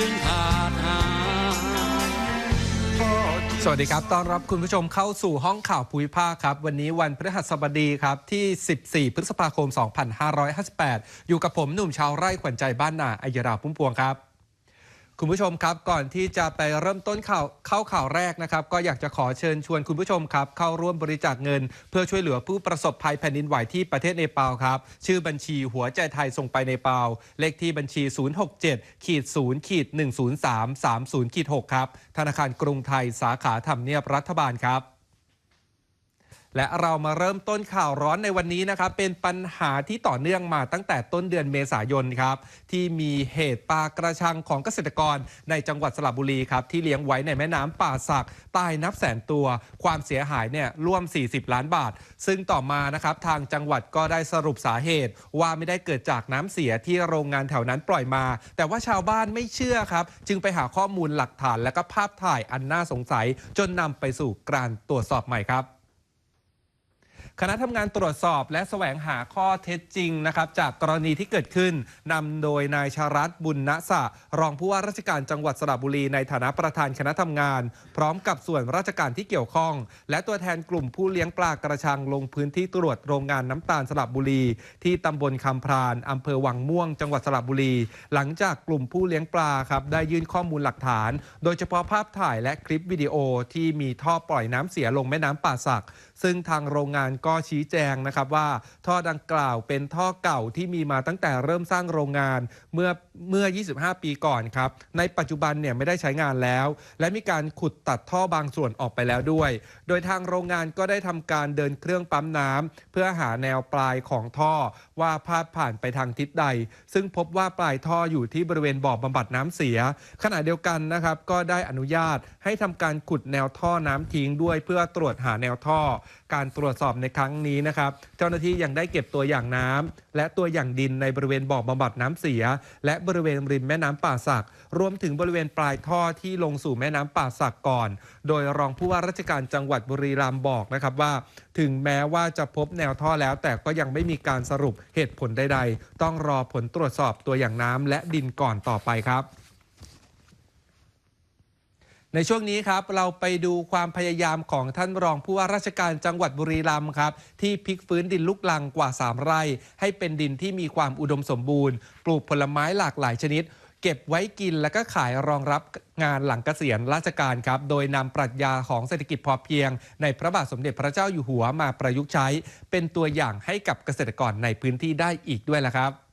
จึงขาดหายสวัสดีครับ ต้อนรับคุณผู้ชมเข้าสู่ห้องข่าวภูมิภาคครับ วันนี้วันพฤหัสบดีครับ ที่ 14 พฤษภาคม 2558 อยู่กับผมหนุ่มชาวไร่ขวัญใจบ้านนาอัยราพุ่มพวงครับ คุณผู้ชมครับก่อนที่จะไปเริ่มต้นข่าวเข้าข่าวแรกนะครับ ก็อยากจะขอเชิญชวนคุณผู้ชมครับ เข้าร่วมบริจาคเงิน เพื่อช่วยเหลือผู้ประสบภัยแผ่นดินไหวที่ประเทศเนปาลครับ ชื่อบัญชีหัวใจไทยส่งไปเนปาลเลขที่บัญชี 067ขีด0ขีด103 30ขีด6ครับธนาคารกรุงไทยสาขาทำเนียบรัฐบาลครับ และเรามาเริ่มต้นข่าวร้อนในวันนี้นะครับ เป็นปัญหาที่ต่อเนื่องมาตั้งแต่ต้นเดือนเมษายนครับ ที่มีเหตุปลากระชังของเกษตรกรในจังหวัดสระบุรีครับ ที่เลี้ยงไว้ในแม่น้ำป่าสักตายนับแสนตัว ความเสียหายเนี่ยร่วม 40 ล้านบาท ซึ่งต่อมานะครับทางจังหวัดก็ได้สรุปสาเหตุ ว่าไม่ได้เกิดจากน้ำเสียที่โรงงานแถวนั้นปล่อยมา แต่ว่าชาวบ้านไม่เชื่อครับ จึงไปหาข้อมูลหลักฐานและก็ภาพถ่ายอันน่าสงสัย จนนำไปสู่การตรวจสอบใหม่ครับ คณะทำงานตรวจสอบและแสวงหาข้อเท็จจริงนะครับจากกรณีที่เกิดขึ้นนำโดยนายชารัตบุญณสะรองผู้ว่าราชการจังหวัดสระบุรีในฐานะประธานคณะทำงาน พร้อมกับส่วนราชการที่เกี่ยวข้อง และตัวแทนกลุ่มผู้เลี้ยงปลากระชังลงพื้นที่ตรวจโรงงานน้ำตาลสระบุรี ที่ตำบลคำพรานอำเภอวังม่วง จังหวัดสระบุรี หลังจากกลุ่มผู้เลี้ยงปลาครับได้ยื่นข้อมูลหลักฐาน โดยเฉพาะภาพถ่ายและคลิปวิดีโอที่มีท่อปล่อยน้ำเสียลงแม่น้ำป่าสัก ซึ่งทางโรงงานก็ชี้แจงนะครับว่าท่อดังกล่าวเป็นท่อเก่าที่มีมาตั้งแต่เริ่มสร้างโรงงานเมื่อ เมื่อ 25 ปีก่อนครับ ในปัจจุบันเนี่ยไม่ได้ใช้งานแล้ว และมีการขุดตัดท่อบางส่วนออกไปแล้วด้วย โดยทางโรงงานก็ได้ทำการเดินเครื่องปั๊มน้ำเพื่อหาแนวปลายของท่อว่าพาดผ่านไปทางทิศใด ซึ่งพบว่าปลายท่ออยู่ที่บริเวณบ่อบำบัดน้ำเสีย ขณะเดียวกันนะครับก็ได้อนุญาตให้ทำการขุดแนวท่อน้ำทิ้งด้วยเพื่อตรวจหาแนวท่อ การตรวจสอบในครั้งนี้นะครับ เจ้าหน้าที่ยังได้เก็บตัวอย่างน้ำและตัวอย่างดินในบริเวณบ่อบำบัดน้ำเสีย และบริเวณริมแม่น้ำป่าสัก รวมถึงบริเวณปลายท่อที่ลงสู่แม่น้ำป่าสักก่อน โดยรองผู้ว่าราชการจังหวัดบุรีรัมย์บอกนะครับว่า ถึงแม้ว่าจะพบแนวท่อแล้ว แต่ก็ยังไม่มีการสรุปเหตุผลใดๆ ต้องรอผลตรวจสอบตัวอย่างน้ำและดินก่อนต่อไปครับ ในช่วงนี้ครับเราไปดูความพยายามของท่านรองผู้ว่าราชการจังหวัดบุรีรัมย์ครับ ที่พลิกฟื้นดินลูกลังกว่า 3 ไร่ ให้เป็นดินที่มีความอุดมสมบูรณ์ ปลูกผลไม้หลากหลายชนิด เก็บไว้กินและก็ขายรองรับงานหลังเกษียณราชการครับ โดยนำปรัชญาของเศรษฐกิจพอเพียง ในพระบาทสมเด็จพระเจ้าอยู่หัวมาประยุกต์ใช้ เป็นตัวอย่างให้กับเกษตรกรในพื้นที่ได้อีกด้วยละครับ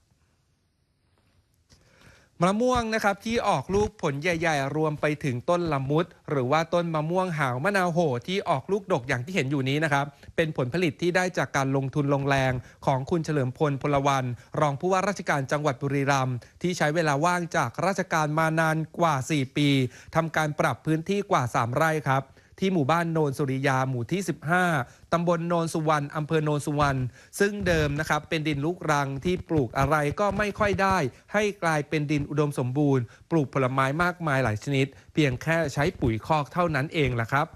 มะม่วงนะครับที่ออกลูกผลใหญ่ ๆ รวมไปถึงต้นละมุด หรือว่าต้นมะม่วงหาวมะนาวโหที่ออกลูกดกอย่างที่เห็นอยู่นี้นะครับ เป็นผลผลิตที่ได้จากการลงทุนลงแรงของคุณเฉลิมพลพลวัน รองผู้ว่าราชการจังหวัดบุรีรัมย์ที่ใช้เวลาว่างจากราชการมานานกว่า 4 ปีทำการปรับพื้นที่กว่า 3 ไร่ครับ ที่หมู่บ้านโนนสุริยาหมู่ที่ 15ตำบลโนนสุวรรณอำเภอโนนสุวรรณซึ่งเดิมนะครับเป็นดินลูกรังที่ปลูกอะไรก็ไม่ค่อยได้ ให้กลายเป็นดินอุดมสมบูรณ์ ปลูกผลไม้มากมายหลายชนิด เพียงแค่ใช้ปุ๋ยคอกเท่านั้นเองล่ะครับ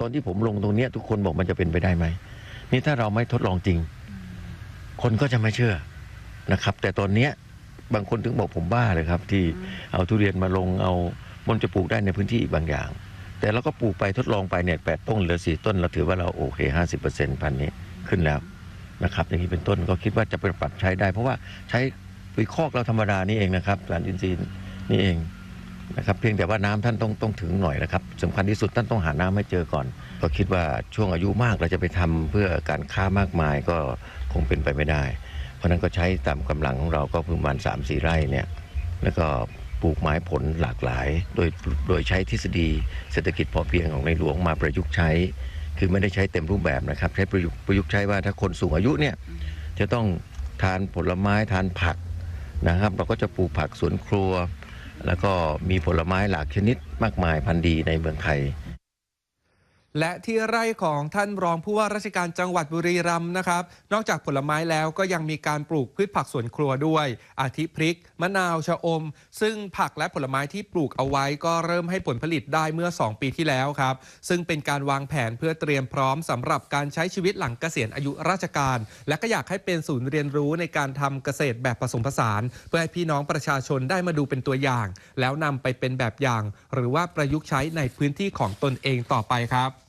ตอนที่ผมลงตรงนี้ทุกคนบอกมันจะเป็นไปได้ไหมนี่ถ้าเราไม่ทดลองจริง คนก็จะไม่เชื่อนะครับ แต่ตอนเนี้ยบางคนถึงบอกผมบ้าเลยครับ ที่เอาทุเรียนมาลงเอามันจะปลูกได้ในพื้นที่อีกบางอย่าง แต่เราก็ปลูกไปทดลองไปเนี่ยแปดต้นเหลือสี่ต้น เราถือว่าเราโอเคห้าสิบเปอร์เซ็นต์พันนี้ขึ้นแล้วนะครับอย่างนี้เป็นต้นก็คิดว่าจะไปปรับใช้ได้ เพราะว่าใช้ปุ๋ยคอกเราธรรมดานี่เองนะครับสารอินทรีย์นี่เองนะครับเพียงแต่ว่าน้ำท่านต้องต้องถึงหน่อยนะครับสำคัญที่สุดท่านต้องหาน้ำให้เจอก่อน ก็คิดว่าช่วงอายุมากเราจะไปทำเพื่อการค้ามากมายก็คงเป็นไปไม่ได้ เพราะนั้นก็ใช้ตามกำลังของเราก็ประมาณ3 4 ไร่เนี่ยแล้วก็ ปลูกไม้ผลหลากหลาย โดยโดยใช้ทฤษฎีเศรษฐกิจพอเพียงของในหลวงมาประยุกต์ใช้ คือไม่ได้ใช้เต็มรูปแบบนะครับ ใช้ประยุกต์ประยุกต์ใช้ว่าถ้าคนสูงอายุเนี่ยจะต้องทานผลไม้ทานผักนะครับ เราก็จะปลูกผักสวนครัว แล้วก็มีผลไม้หลากชนิดมากมายพันธุ์ดีในเมืองไทย และที่ไร่ของท่านรองผู้ว่าราชการจังหวัดบุรีรัมย์นะครับ นอกจากผลไม้แล้วก็ยังมีการปลูกพืชผักสวนครัวด้วย อาทิพริก มะนาวชะอม ซึ่งผักและผลไม้ที่ปลูกเอาไว้ก็เริ่มให้ผลผลิตได้เมื่อ 2 ปีที่แล้วครับ ซึ่งเป็นการวางแผนเพื่อเตรียมพร้อมสำหรับการใช้ชีวิตหลังเกษียณอายุราชการ และก็อยากให้เป็นศูนย์เรียนรู้ในการทำเกษตรแบบผสมผสาน เพื่อให้พี่น้องประชาชนได้มาดูเป็นตัวอย่าง แล้วนำไปเป็นแบบอย่าง หรือว่าประยุกต์ใช้ในพื้นที่ของตนเองต่อไปครับ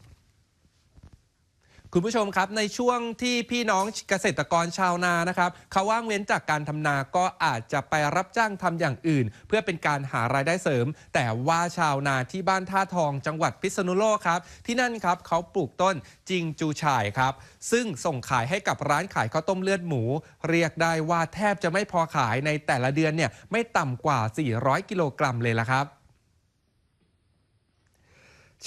คุณผู้ชมครับในช่วงที่พี่น้องเกษตรกรชาวนานะครับเขาว่างเว้นจากการทำนาก็อาจจะไปรับจ้างทำอย่างอื่น เพื่อเป็นการหารายได้เสริม แต่ว่าชาวนาที่บ้านท่าทองจังหวัดพิษณุโลกครับ ที่นั่นครับเขาปลูกต้นจิงจูฉ่ายครับ ซึ่งส่งขายให้กับร้านขายข้าวต้มเลือดหมู เรียกได้ว่าแทบจะไม่พอขายในแต่ละเดือนเนี่ยไม่ต่ำกว่า 400 กิโลกรัมเลยละครับ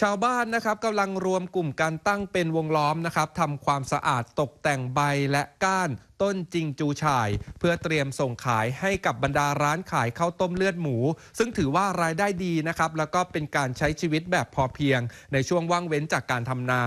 ชาวบ้านนะครับกำลังรวมกลุ่มการตั้งเป็นวงล้อมนะครับทำความสะอาดตกแต่งใบและก้านต้นจิงจูฉ่าย เพื่อเตรียมส่งขายให้กับบรรดาร้านขายข้าวต้มเลือดหมู ซึ่งถือว่ารายได้ดีนะครับ แล้วก็เป็นการใช้ชีวิตแบบพอเพียง ในช่วงว่างเว้นจากการทำนา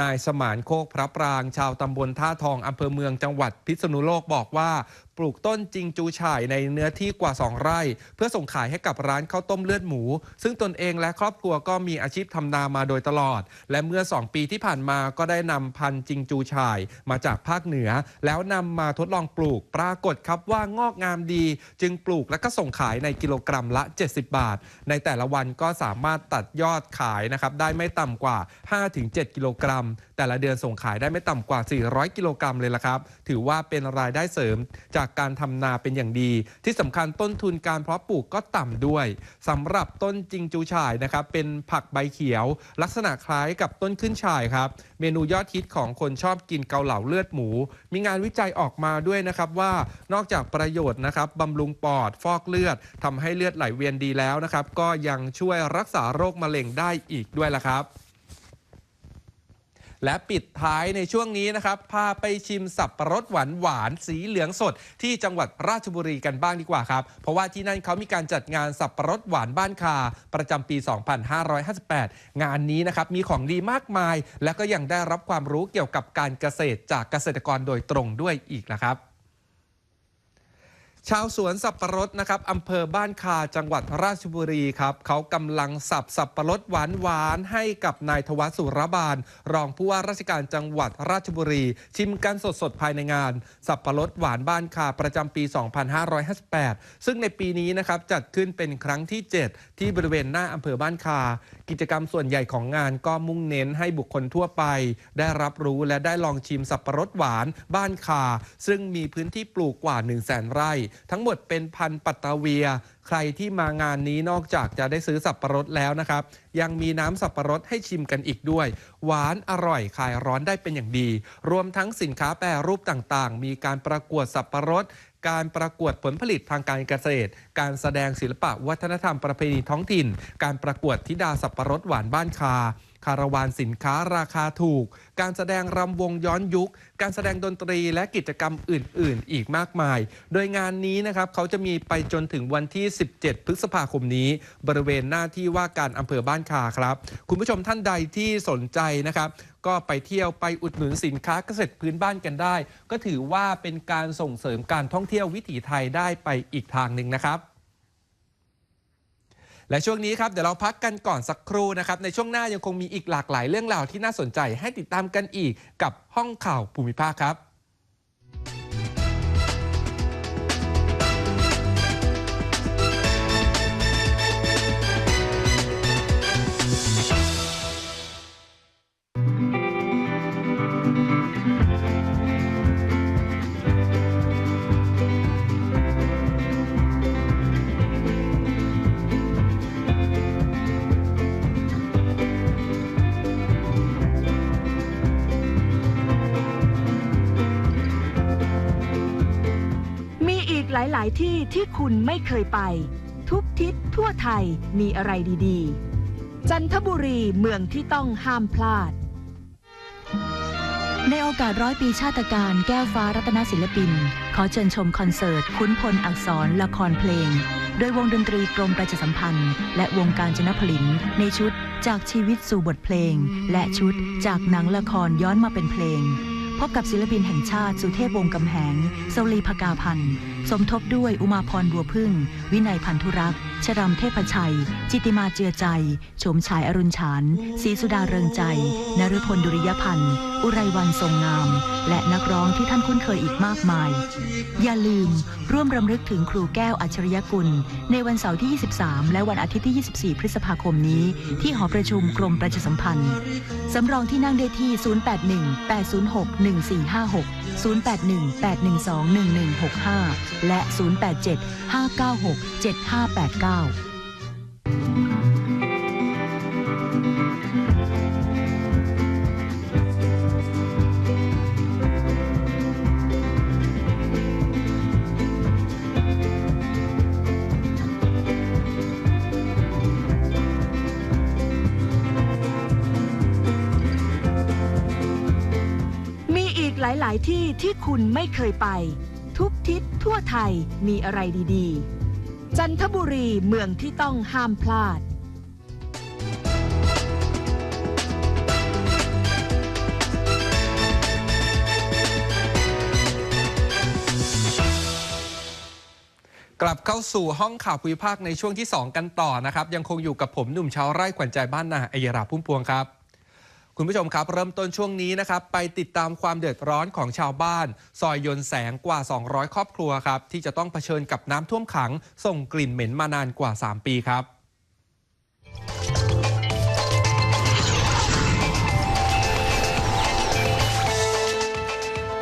นายสมานโคกพระปราง ชาวตำบลท่าทองอำเภอเมืองจังหวัดพิษณุโลกบอกว่าปลูกต้นจิงจูฉ่ายในเนื้อที่กว่า 2 ไร่ เพื่อส่งขายให้กับร้านข้าวต้มเลือดหมู ซึ่งตนเองและครอบครัวก็มีอาชีพทำนามาโดยตลอด และเมื่อ 2 ปีที่ผ่านมาก็ได้นำพันธุ์จิงจูฉ่าย มาจากภาคเหนือ แล้วนำมาทดลองปลูก ปรากฏครับว่างอกงามดี จึงปลูกและก็ส่งขายในกิโลกรัมละ 70 บาท ในแต่ละวันก็สามารถตัดยอดขายนะครับได้ไม่ต่ำกว่า 5-7 กิโลกรัม แต่ละเดือนส่งขายได้ไม่ต่ำกว่า 400 กิโลกรัมเลยละครับ ถือว่าเป็นรายได้เสริมจากการทำนาเป็นอย่างดี ที่สำคัญต้นทุนการเพาะปลูกก็ต่ำด้วยสำหรับต้นจิงจูฉ่ายนะครับเป็นผักใบเขียว ลักษณะคล้ายกับต้นขึ้นฉ่ายครับเมนูยอดฮิตของคนชอบกินเกาเหลาเลือดหมู มีงานวิจัยออกมาด้วยนะครับว่านอกจากประโยชน์นะครับบำรุงปอดฟอกเลือดทำให้เลือดไหลเวียนดีแล้วนะครับก็ยังช่วยรักษาโรคมะเร็งได้อีกด้วยละครับ และปิดท้ายในช่วงนี้นะครับ พาไปชิมสับประรดหวานหวานสีเหลืองสด ที่จังหวัดราชบุรีกันบ้างดีกว่าครับ เพราะว่าที่นั่นเขามีการจัดงานสับประรดหวานบ้านคา ประจำปี 2558 งานนี้นะครับมีของดีมากมาย และก็ยังได้รับความรู้เกี่ยวกับการเกษตรจากเกษตรกรโดยตรงด้วยอีกนะครับ ชาวสวนสับปะรดนะครับอำเภอบ้านคาจังหวัดราชบุรีครับเขากำลังสับสับปะรดหวานหวานให้กับนายทวัชสุรบาล รองผู้ว่าราชการจังหวัดราชบุรี ชิมกันสดๆ ภายในงาน สับปะรดหวานบ้านคาประจำปี 2558 ซึ่งในปีนี้นะครับจัดขึ้นเป็นครั้งที่ 7 ที่บริเวณหน้าอำเภอบ้านคา กิจกรรมส่วนใหญ่ของงานก็มุ่งเน้นให้บุคคลทั่วไป ได้รับรู้และได้ลองชิมสับปะรดหวานบ้านคา ซึ่งมีพื้นที่ปลูกกว่า 1 0 0 0 0แสนไร่ทั้งหมดเป็นพันปัตตาเวีย ใครที่มางานนี้นอกจากจะได้ซื้อสับปะรดแล้วนะครับ ยังมีน้ำสับปะรดให้ชิมกันอีกด้วย หวานอร่อยคลายร้อนได้เป็นอย่างดี รวมทั้งสินค้าแปรรูปต่างๆ มีการประกวดสับปะรดการประกวดผลผลิตทางการเกษตร การแสดงศิลปะวัฒนธรรมประเพณีท้องถิ่น การประกวดธิดาสับปะรดหวานบ้านคา คาราวานสินค้าราคาถูก การแสดงรำวงย้อนยุค การแสดงดนตรีและกิจกรรมอื่น ๆ อีกมากมาย โดยงานนี้นะครับเขาจะมีไปจนถึงวันที่ 17 พฤษภาคมนี้ บริเวณหน้าที่ว่าการอำเภอบ้านคาครับ คุณผู้ชมท่านใดที่สนใจนะครับก็ไปเที่ยวไปอุดหนุนสินค้าเกษตรพื้นบ้านกันได้ ก็ถือว่าเป็นการส่งเสริมการท่องเที่ยววิถีไทยได้ไปอีกทางหนึ่งนะครับ และช่วงนี้ครับเดี๋ยวเราพักกันก่อนสักครู่นะครับ ในช่วงหน้ายังคงมีอีกหลากหลายเรื่องราวที่น่าสนใจให้ติดตามกันอีกกับห้องข่าวภูมิภาคครับ ลายที่ที่คุณไม่เคยไป ทุกทิศทั่วไทยมีอะไรดีๆ จันทบุรีเมืองที่ต้องห้ามพลาด ในโอกาสร้อยปีชาติการแก้วฟ้ารัตนศิลปิน ขอเชิญชมคอนเสิร์ต คุ้นพลอักษรละครเพลง โดยวงดนตรีกรมประชาสัมพันธ์ และวงการจนผลิน ในชุดจากชีวิตสู่บทเพลง และชุดจากหนังละครย้อนมาเป็นเพลงพบกับศิลปินแห่งชาติสุเทพวงกำแหงโซลีพกาพันธ์ สมทบด้วยอุมาพรบัวพึ่ง วินัยพันธุรักษ์ชรำเทพชัย จิตติมาเจือใจ โฉมฉายอรุณฉานศรีสุดาเริงใจ นฤพลดุริยพันธ์ อุไรวันทรงงาม และนักร้องที่ท่านคุ้นเคยอีกมากมาย อย่าลืมร่วมรำลึกถึงครูแก้วอัจฉริยกุล ในวันเสาร์ที่ 23 และวันอาทิตย์ที่ 24 พฤษภาคมนี้ ที่หอประชุมกรมประชาสัมพันธ์ สำรองที่นั่งได้ที่ 081 806 1456 081 812 1165 และ 087 596 7589ายที่ที่คุณไม่เคยไป ทุกทิศทั่วไทยมีอะไรดีๆ จันทบุรีเมืองที่ต้องห้ามพลาด กลับเข้าสู่ห้องข่าวภูมิภาคในช่วงที่ 2 กันต่อนะครับ ยังคงอยู่กับผมหนุ่มชาวไร่ขวัญใจบ้านนาอัยราพุ่มพวงครับ คุณผู้ชมครับ เริ่มต้นช่วงนี้นะครับ ไปติดตามความเดือดร้อนของชาวบ้าน ซอยยนแสงกว่า 200 ครอบครัวครับ ที่จะต้องเผชิญกับน้ำท่วมขัง ส่งกลิ่นเหม็นมานานกว่า 3 ปีครับ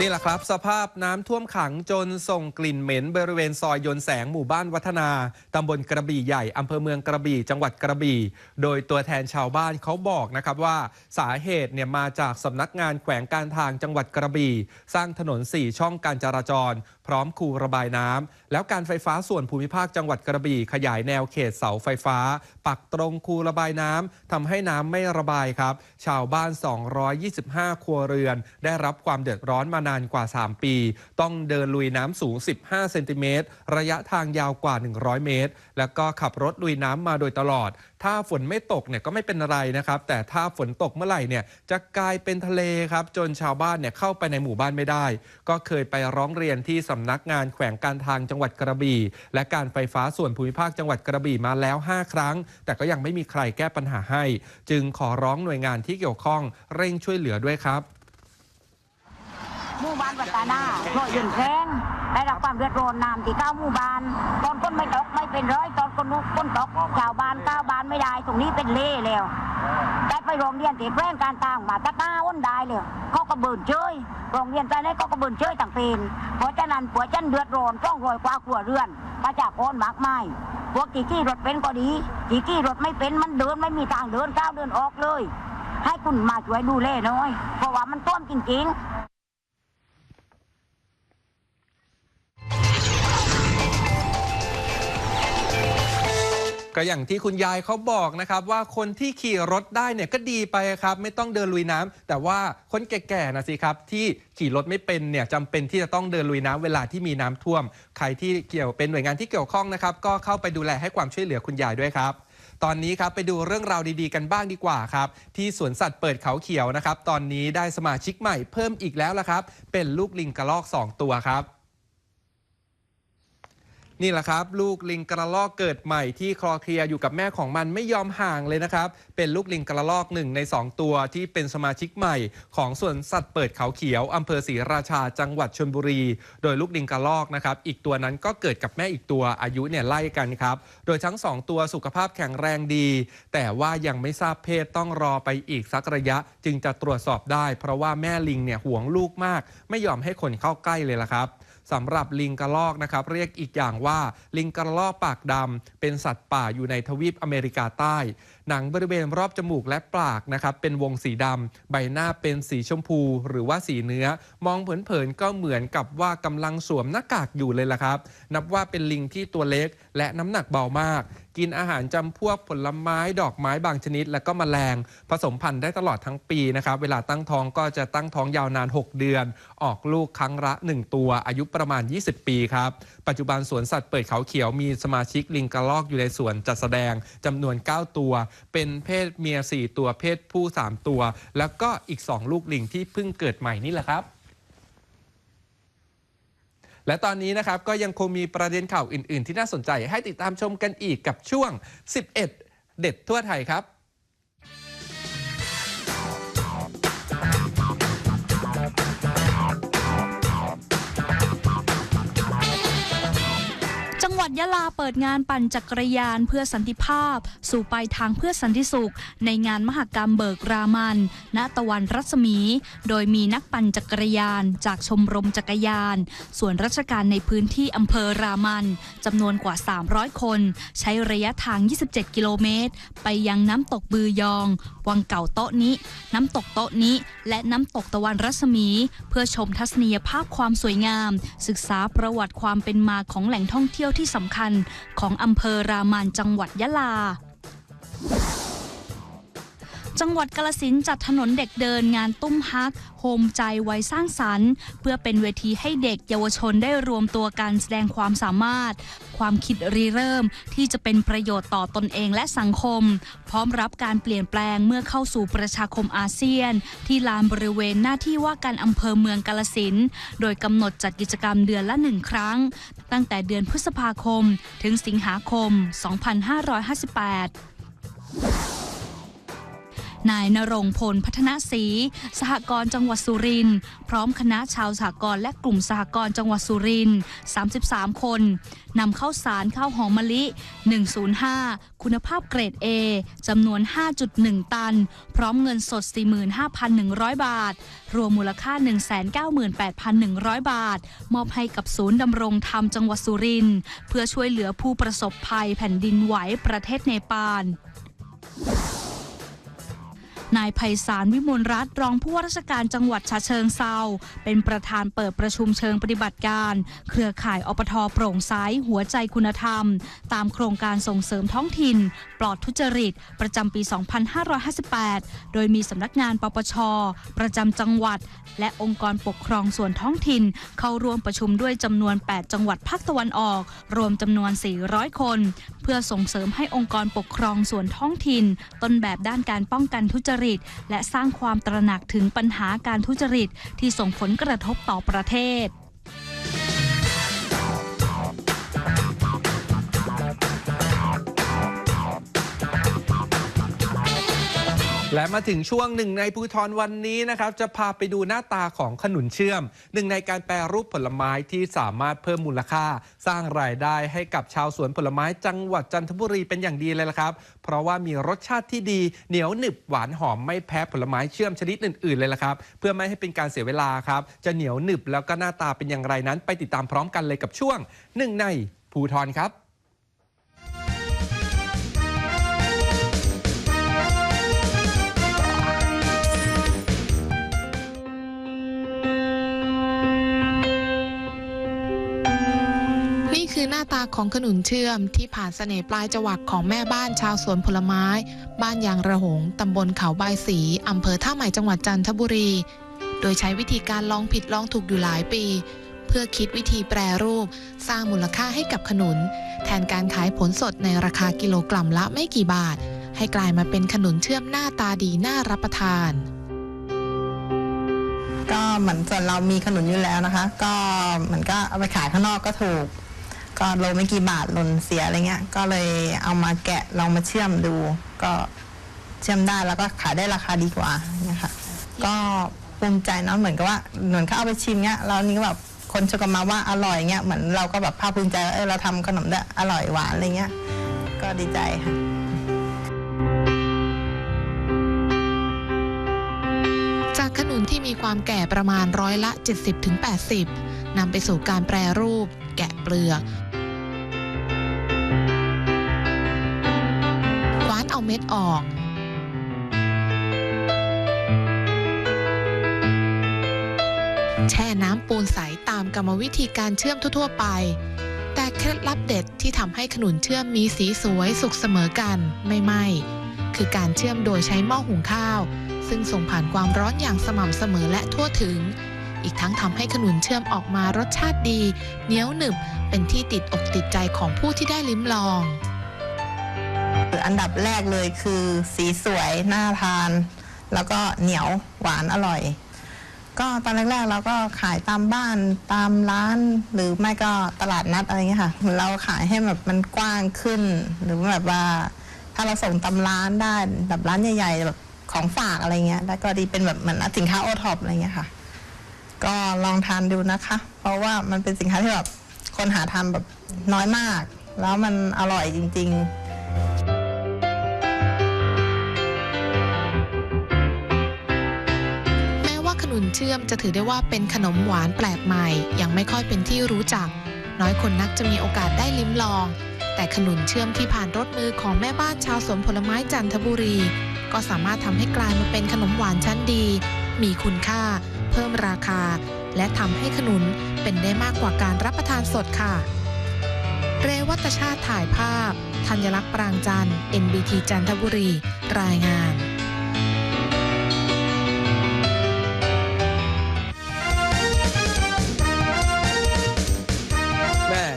นี่แหละครับ สภาพน้ำท่วมขังจนส่งกลิ่นเหม็น บริเวณซอยยนแสงหมู่บ้านวัฒนาตำบลกระบี่ใหญ่อำเภอเมืองกระบี่ จังหวัดกระบี่ โดยตัวแทนชาวบ้านเขาบอกนะครับว่าสาเหตุเนี่ยมาจากสำนักงานแขวงการทางจังหวัดกระบี่ สร้างถนน 4 ช่องการจราจร พร้อมคูระบายน้ำแล้วการไฟฟ้าส่วนภูมิภาคจังหวัดกระบี่ ขยายแนวเขตเสาไฟฟ้า ปักตรงคูระบายน้ำทำให้น้ำไม่ระบายครับ ชาวบ้าน 225 ครัวเรือน ได้รับความเดือดร้อนมานานกว่า 3 ปี ต้องเดินลุยน้ำสูง 15 เซนติเมตร ระยะทางยาวกว่า 100 เมตร แล้วก็ขับรถลุยน้ำมาโดยตลอด ถ้าฝนไม่ตกเนี่ยก็ไม่เป็นอะไรนะครับ แต่ถ้าฝนตกเมื่อไหร่เนี่ยจะกลายเป็นทะเลครับ จนชาวบ้านเนี่ยเข้าไปในหมู่บ้านไม่ได้ ก็เคยไปร้องเรียนที่สำนักงานแขวงการทางจังหวัดกระบี่ และการไฟฟ้าส่วนภูมิภาคจังหวัดกระบี่มาแล้ว 5 ครั้ง แต่ก็ยังไม่มีใครแก้ปัญหาให้ จึงขอร้องหน่วยงานที่เกี่ยวข้องเร่งช่วยเหลือด้วยครับหมู่บ้านวัฒนาเพราะยืนแข้ง ได้รับความเดือดร้อนน้ำที่เก้าหมู่บ้าน ตอนคนไม่ตกไม่เป็นร้อยตอนคนนุกคนตกชาวบ้านเก้าบ้านไม่ได้ ตรงนี้เป็นเล่แล้วได้ไปโรงเรียนที่แกล้งการต่างมาตะก้าอ้นได้เลยเขาก็เบิ่นเชยโรงเรียนใจนี้เขาก็เบิ่นเชยต่างเป็นเพราะฉะนั้นผัวจันเดือดร้อนต้องรวยกว่าครัวเรือนประจากโอนมากมายพวกที่ขี่รถเป็นก็ดีที่ขี่รถไม่เป็นมันเดินไม่มีทางเดินก้าวเดินออกเลย ให้คุณมาช่วยดูแลหน่อย เพราะว่ามันต้วมจริงๆ็อย่างที่คุณยายเขาบอกนะครับ ว่าคนที่ขี่รถได้เนี่ยก็ดีไปครับ ไม่ต้องเดินลุยน้ำแต่ว่าคนแก่ๆนะสิครับ ที่ขี่รถไม่เป็นเนี่ยจำเป็นที่จะต้องเดินลุยน้ำเวลาที่มีน้ำท่วม ใครที่เกี่ยวเป็นหน่วยงานที่เกี่ยวข้องนะครับ ก็เข้าไปดูแลให้ความช่วยเหลือคุณยายด้วยครับตอนนี้ครับไปดูเรื่องราวดีๆกันบ้างดีกว่าครับ ที่สวนสัตว์เปิดเขาเขียวนะครับ ตอนนี้ได้สมาชิกใหม่เพิ่มอีกแล้วละครับ เป็นลูกลิงกระรอกสองตัวครับ นี่แหละครับ ลูกลิงกระรอกเกิดใหม่ที่คลอเคลียอยู่กับแม่ของมันไม่ยอมห่างเลยนะครับ เป็นลูกลิงกระรอกหนึ่งใน 2 ตัวที่เป็นสมาชิกใหม่ ของสวนสัตว์เปิดเขาเขียวอำเภอศรีราชาจังหวัดชลบุรี โดยลูกลิงกระรอกนะครับอีกตัวนั้นก็เกิดกับแม่อีกตัวอายุเนี่ยไล่กันครับโดยทั้ง 2 ตัวสุขภาพแข็งแรงดี แต่ว่ายังไม่ทราบเพศต้องรอไปอีกสักระยะ จึงจะตรวจสอบได้ เพราะว่าแม่ลิงเนี่ยห่วงลูกมาก ไม่ยอมให้คนเข้าใกล้เลยล่ะครับ สำหรับลิงกระลอกนะครับเรียกอีกอย่างว่าลิงกระลอกปากดำเป็นสัตว์ป่าอยู่ในทวีปอเมริกาใต้ หนังบริเวณรอบจมูกและปากนะครับเป็นวงสีดำใบหน้าเป็นสีชมพู หรือว่าสีเนื้อ มองเผินๆก็เหมือนกับว่ากำลังสวมหน้ากากอยู่เลยล่ะครับ นับว่าเป็นลิงที่ตัวเล็กและน้ำหนักเบามาก กินอาหารจำพวกผลไม้ดอกไม้บางชนิด และก็แมลงผสมพันธุ์ได้ตลอดทั้งปีนะครับ เวลาตั้งท้องก็จะตั้งท้องยาวนาน 6 เดือน ออกลูกครั้งละ 1 ตัว อายุประมาณ 20 ปีครับ ปัจจุบันสวนสัตว์เปิดเขาเขียวมีสมาชิกลิงกระลอกอยู่ในสวนจัดแสดงจำนวน 9 ตัว เป็นเพศเมีย 4 ตัวเพศผู้ 3 ตัว แล้วก็อีก 2 ลูกลิงที่เพิ่งเกิดใหม่นี่แหละครับ และตอนนี้นะครับก็ยังคงมีประเด็นข่าวอื่น ๆ ที่น่าสนใจให้ติดตามชมกันอีกกับช่วง 11 เด็ดทั่วไทยครับ ยะลาเปิดงานปั่นจักรยานเพื่อสันติภาพ สู่ปลายทางเพื่อสันติสุข ในงานมหกรรมเบิกรามัน ณตะวันรัศมี โดยมีนักปั่นจักรยาน จากชมรมจักรยาน ส่วนราชการในพื้นที่อำเภอรามันจำนวนกว่า 300 คน ใช้ระยะทาง 27 กิโลเมตร ไปยังน้ำตกบือยอง วังเก่าโต๊ะนี้ น้ำตกโต๊ะนี้ และน้ำตกตะวันรัศมี เพื่อชมทัศนียภาพความสวยงาม ศึกษาประวัติความเป็นมาของแหล่งท่องเที่ยวที่สำคัญของอำเภอรามันจังหวัดยะลา จังหวัดกาลสินจัดถนนเด็กเดินงานตุ้มฮักโฮมใจไว้สร้างสรรค์ เพื่อเป็นเวทีให้เด็กเยาวชนได้รวมตัวกันแสดงความสามารถ ความคิดริเริ่มที่จะเป็นประโยชน์ต่อตนเองและสังคม พร้อมรับการเปลี่ยนแปลงเมื่อเข้าสู่ประชาคมอาเซียน ที่ลานบริเวณหน้าที่ว่าการอำเภอเมืองกาลสินโดยกำหนดจัดกิจกรรมเดือนละหนึ่งครั้ง ตั้งแต่เดือนพฤษภาคม ถึงสิงหาคม 2558 นายนรงพลพัฒนศรีสหกรณ์จังหวัดสุรินทร์พร้อมคณะชาวสหกรณ์และกลุ่มสหกรณ์จังหวัดสุรินทร์33 คนนำข้าวสารข้าวหอมมะลิ 105 คุณภาพเกรด A จำนวน 5.1 ตัน พร้อมเงินสด 45,100 บาท รวมมูลค่า 198,100 บาท มอบให้กับศูนย์ดำรงธรรมจังหวัดสุรินทร์เพื่อช่วยเหลือผู้ประสบภัยแผ่นดินไหวประเทศเนปาล นายไพศาลวิมลรัตน์รองผู้ว่าราชการจังหวัดฉะเชิงเซาเป็นประธานเปิดประชุมเชิงปฏิบัติการ เครือข่ายอปทโปร่งใสหัวใจคุณธรรม ตามโครงการส่งเสริมท้องถิ่น ปลอดทุจริต ประจำปี 2558 โดยมีสำนักงานปปช ประจำจังหวัด และองค์กรปกครองส่วนท้องถิ่น เข้าร่วมประชุมด้วยจำนวน 8 จังหวัดภาคตะวันออก รวมจำนวน 400 คน เพื่อส่งเสริมให้องค์กรปกครองส่วนท้องถิ่น ต้นแบบด้านการป้องกันทุจริตและสร้างความตระหนักถึงปัญหาการทุจริตที่ส่งผลกระทบต่อประเทศ และมาถึงช่วงหนึ่งในภูทรวันนี้นะครับ จะพาไปดูหน้าตาของขนุนเชื่อม หนึ่งในการแปรรูปผลไม้ที่สามารถเพิ่มมูลค่า สร้างรายได้ให้กับชาวสวนผลไม้จังหวัดจันทบุรีเป็นอย่างดีเลยละครับ เพราะว่ามีรสชาติที่ดี เหนียวหนึบหวานหอมไม่แพ้ผลไม้เชื่อมชนิดอื่นๆเลยละครับ เพื่อไม่ให้เป็นการเสียเวลาครับ จะเหนียวหนึบแล้วก็หน้าตาเป็นอย่างไรนั้น ไปติดตามพร้อมกันเลยกับช่วงหนึ่งในภูทรครับ นี่คือหน้าตาของขนุนเชื่อมที่ผ่านเสน่ห์ปลายจวักของแม่บ้านชาวสวนผลไม้ บ้านยางระหงตำบลเขาบายสีอำเภอท่าใหม่จังหวัดจันทบุรี โดยใช้วิธีการลองผิดลองถูกอยู่หลายปี เพื่อคิดวิธีแปรรูป สร้างมูลค่าให้กับขนุน แทนการขายผลสดในราคากิโลกรัมละไม่กี่บาท ให้กลายมาเป็นขนุนเชื่อมหน้าตาดีน่ารับประทาน ก็เหมือนส่วนเรามีขนุนอยู่แล้วนะคะ ก็เหมือนก็เอาไปขายข้างนอกก็ถูก ก็โลไม่กี่บาทหล่นเสียอะไรเงี้ย ก็เลยเอามาแกะลองมาเชื่อมดู ก็เชื่อมได้แล้วก็ขายได้ราคาดีกว่าเนี่ยค่ะ ก็ภูมิใจเนาะเหมือนกับว่าเหมือนเขาเอาไปชิมเงี้ยแล้วนี่ก็แบบคนชมกันมาว่าอร่อยเงี้ยเหมือนเราก็แบบภาคภูมิใจว่าเออเราทำขนมได้อร่อยหวานอะไรเงี้ย ก็ดีใจค่ะจากขนุนที่มีความแก่ประมาณร้อยละ 70-80นำไปสู่การแปรรูป แกะเปลือก เม็ดออกแช่น้ำปูนใสตามกรรมวิธีการเชื่อมทั่ว ๆ ไปแต่แต่เคล็ดลับเด็ดที่ทำให้ขนุนเชื่อมมีสีสวยสุกเสมอกันไม่ไหมคือการเชื่อมโดยใช้หม้อหุงข้าว ซึ่งส่งผ่านความร้อนอย่างสม่ำเสมอและทั่วถึง อีกทั้งทำให้ขนุนเชื่อมออกมารสชาติดีเหนียวหนึบเป็นที่ติดอกติดใจของผู้ที่ได้ลิ้มลอง อันดับแรกเลยคือสีสวยน่าทาน แล้วก็เหนียวหวานอร่อย ก็ตอนแรกๆเราก็ขายตามบ้านตามร้าน หรือไม่ก็ตลาดนัดอะไรเงี้ยค่ะเราขายให้แบบมันกว้างขึ้น หรือแบบว่า ถ้าเราส่งตามร้านได้แบบร้านใหญ่ๆแบบของฝากอะไรเงี้ยแล้วก็ดีเป็นแบบเหมือนสินค้าโอท็อปอะไรเงี้ยค่ะ ก็ลองทานดูนะคะ เพราะว่ามันเป็นสินค้าที่แบบคนหาทำแบบน้อยมาก แล้วมันอร่อยจริง ๆ นุนเชื่อมจะถือได้ว่าเป็นขนมหวานแปลกใหม่ ยังไม่ค่อยเป็นที่รู้จัก น้อยคนนักจะมีโอกาสได้ลิ้มลอง แต่ขนุนเชื่อมที่ผ่านรสมือของแม่บ้านชาวสวนผลไม้จันทบุรี ก็สามารถทำให้กลายมาเป็นขนมหวานชั้นดี มีคุณค่า เพิ่มราคา และทำให้ขนุนเป็นได้มากกว่าการรับประทานสดค่ะ เรวัตชาติถ่ายภาพ ธัญลักษณ์ปรางจันทร์ NBT จันทบุรี รายงาน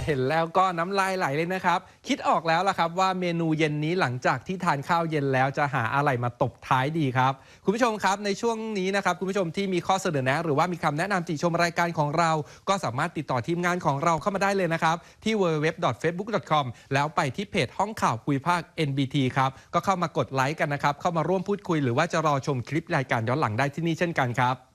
เห็นแล้วก็น้ำลายไหลเลยนะครับ คิดออกแล้วล่ะครับว่าเมนูเย็นนี้หลังจากที่ทานข้าวเย็นแล้วจะหาอะไรมาตบท้ายดีครับ คุณผู้ชมครับในช่วงนี้นะครับ คุณผู้ชมที่มีข้อเสนอแนะ หรือว่ามีคำแนะนำติชมรายการของเรา ก็สามารถติดต่อทีมงานของเราเข้ามาได้เลยนะครับ ที่ www.facebook.com แล้วไปที่เพจห้องข่าวคุยภาค NBT ครับก็เข้ามากดไลค์กันนะครับเข้ามาร่วมพูดคุย หรือว่าจะรอชมคลิปรายการย้อนหลังได้ที่นี่เช่นกันครับ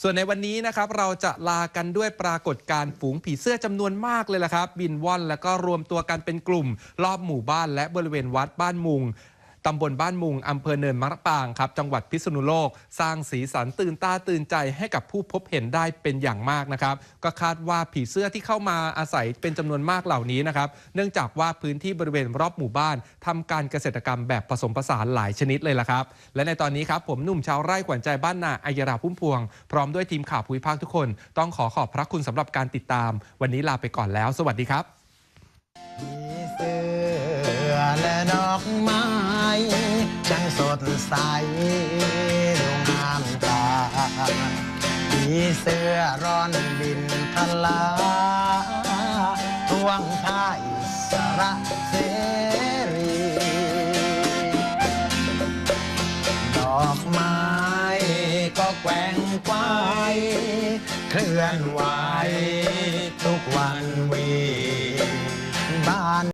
ส่วนในวันนี้นะครับเราจะลากันด้วยปรากฏการณ์ฝูงผีเสื้อจำนวนมากเลยละครับ บินว่อนแล้วก็รวมตัวกันเป็นกลุ่ม รอบหมู่บ้านและบริเวณวัดบ้านมุง ตำบลบ้านมุงอำเภอเนินมะปางครับ จังหวัดพิษณุโลก สร้างสีสันตื่นตาตื่นใจให้กับผู้พบเห็นได้เป็นอย่างมากนะครับ ก็คาดว่าผีเสื้อที่เข้ามาอาศัยเป็นจำนวนมากเหล่านี้นะครับ เนื่องจากว่าพื้นที่บริเวณรอบหมู่บ้านทำการเกษตรกรรมแบบผสมผสานหลายชนิดเลยล่ะครับ และในตอนนี้ครับผมหนุ่มชาวไร่ขวัญใจบ้านนาอัยราพุ่มพวง พร้อมด้วยทีมข่าวภูมิภาคทุกคน ต้องขอขอบพระคุณสำหรับการติดตาม วันนี้ลาไปก่อนแล้ว สวัสดีครับเสื้อและดอกไม้ช่า ดใสดูงามตามีเสื้อร้อนบินทลาทวงผ้าอิสระเสรี ดอกไม้ก็แกว่งไกวเคลื่อนไหวทุกวันวีบ้าน